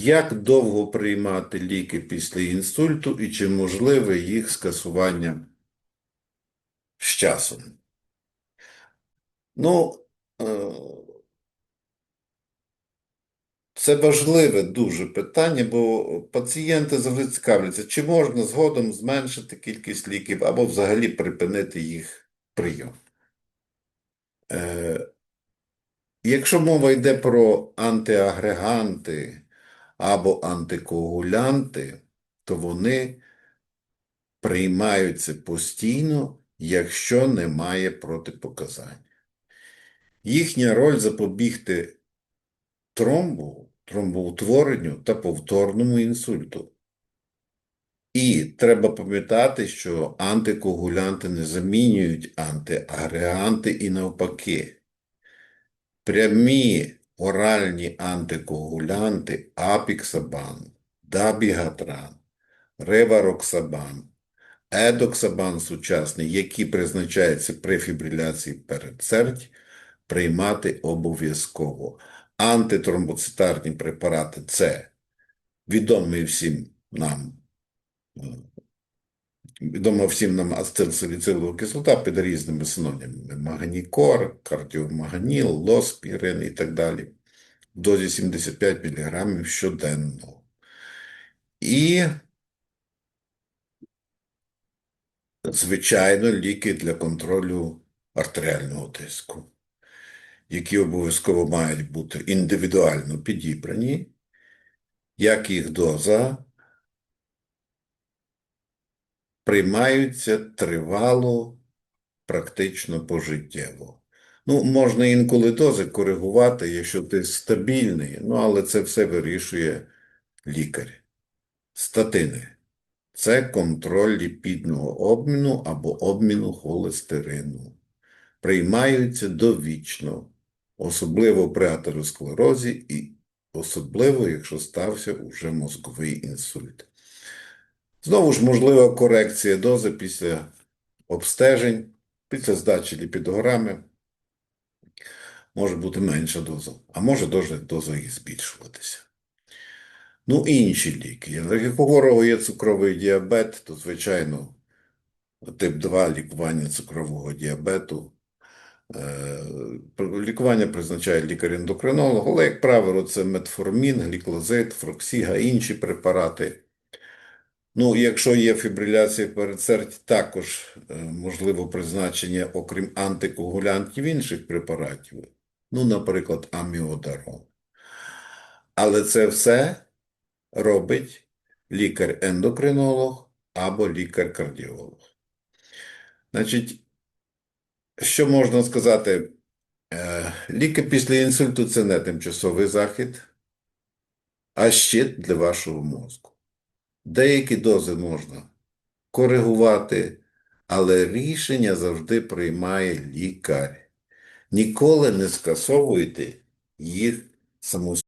Як довго приймати ліки після інсульту і чи можливе їх скасування з часом? Ну, е, це важливе дуже питання, бо пацієнти завжди цікавляться, чи можна згодом зменшити кількість ліків або взагалі припинити їх прийом. Е, Якщо мова йде про антиагреганти або антикоагулянти, то вони приймаються постійно, якщо немає протипоказань. Їхня роль запобігти тромбу, тромбоутворенню та повторному інсульту. І треба пам'ятати, що антикоагулянти не замінюють антиагреганти і навпаки. Прямі оральні антикоагулянти апіксабан, дабігатран, ревароксабан, едоксабан сучасний, які призначаються при фібриляції передсердь, приймати обов'язково. Антитромбоцитарні препарати це відомий всім нам е, Відома всім нам ацетилсаліцилова кислота під різними синонімами. Маганікор, кардіомаганіл, лоспірин і так далі. В дозі 75 мг щоденно. І, звичайно, ліки для контролю артеріального тиску, які обов'язково мають бути індивідуально підібрані, як їх доза приймаються тривало, практично пожиттєво. Ну, можна інколи дози коригувати, якщо ти стабільний, ну, але це все вирішує лікар. Статини – це контроль ліпідного обміну або обміну холестерину. Приймаються довічно, особливо при атеросклерозі і особливо, якщо стався уже мозковий інсульт. Знову ж можлива корекція дози після обстежень, після здачі ліпідограми. Може бути менша доза, а може доза і збільшуватися. Ну, інші ліки. Якщо у хворого є цукровий діабет, то, звичайно, тип 2 лікування цукрового діабету. Е, Лікування призначає лікар-ендокринолог, але, як правило, це метформін, гліклозид, фроксіга, інші препарати. Ну, якщо є фібриляція передсердь, також е, можливо призначення, окрім антикоагулянтів, інших препаратів, ну, наприклад, аміодарон. Але це все робить лікар-ендокринолог або лікар-кардіолог. Значить, що можна сказати? Е, Ліки після інсульту це не тимчасовий захід, а щит для вашого мозку. Деякі дози можна коригувати, але рішення завжди приймає лікар. Ніколи не скасовуйте їх самостійно.